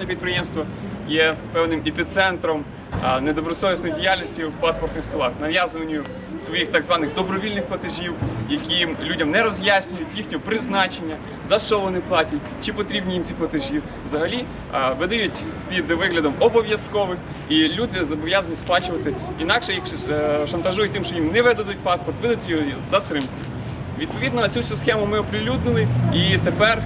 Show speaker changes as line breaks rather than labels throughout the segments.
державне підприємство є певним епіцентром недобросовісної діяльності в паспортних столах, нав'язуванню своїх так званих добровільних платежів, які людям не роз'яснюють їхнього призначення, за що вони платять, чи потрібні їм ці платежі. Взагалі видають під виглядом обов'язкових, і люди зобов'язані сплачувати. Інакше їх е, шантажують тим, що їм не видадуть паспорт, видадуть його з затримкою. Відповідно, цю всю схему ми оприлюднили, і тепер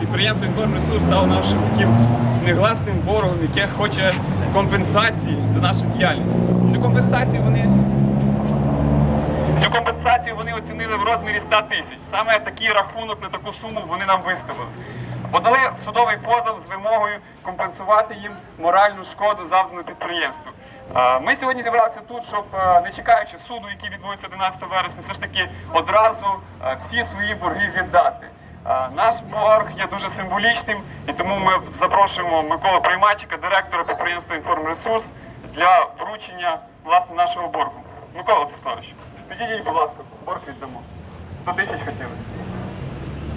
підприємство «Інформресурс» стало нашим таким негласним ворогом, яке хоче компенсації за нашу діяльність. Цю компенсацію вони Цю компенсацію вони оцінили в розмірі 100 тисяч. Саме такий рахунок на таку суму вони нам виставили. Подали судовий позов з вимогою компенсувати їм моральну шкоду завдану підприємству. Ми сьогодні зібралися тут, щоб е, не чекаючи суду, який відбудеться 11 вересня, все ж таки одразу е, всі свої борги віддати. Наш борг є дуже символічним, і тому ми запрошуємо Миколу Приймачика, директора підприємства «Інформресурс» для вручення власне нашого боргу. Микола Цеславович, підійдіть, будь ласка, борг віддамо. 100 тисяч хотіли.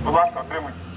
Будь ласка, отримуйте.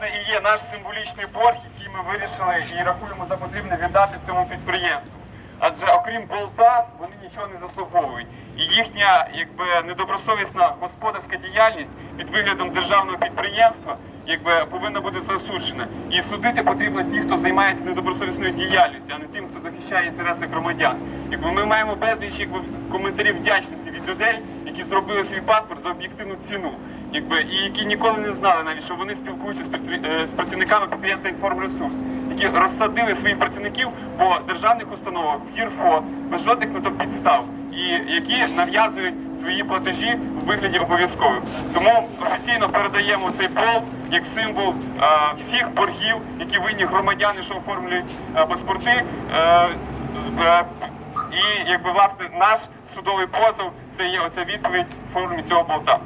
Власне, і є наш символічний борг, який ми вирішили і рахуємо за потрібне віддати цьому підприємству. Адже окрім болта, вони нічого не заслуговують. І їхня якби недобросовісна господарська діяльність під виглядом державного підприємства якби повинна бути засуджена. І судити потрібно ті, хто займається недобросовісною діяльністю, а не тим, хто захищає інтереси громадян. Якби ми маємо безліч якби, коментарів вдячності від людей, які зробили свій паспорт за об'єктивну ціну, якби і які ніколи не знали навіть, що вони спілкуються з, е, працівниками підприємства «Інформресурс», які розсадили своїх працівників по державних установах в ГІРФО без жодних на підстав, і які нав'язують свої платежі у вигляді обов'язкових. Тому офіційно передаємо цей пол як символ е, всіх боргів, які винні громадяни, що оформлюють е, паспорти. З- е, і якби власне наш судовий позов це є оця відповідь в формі цього болта.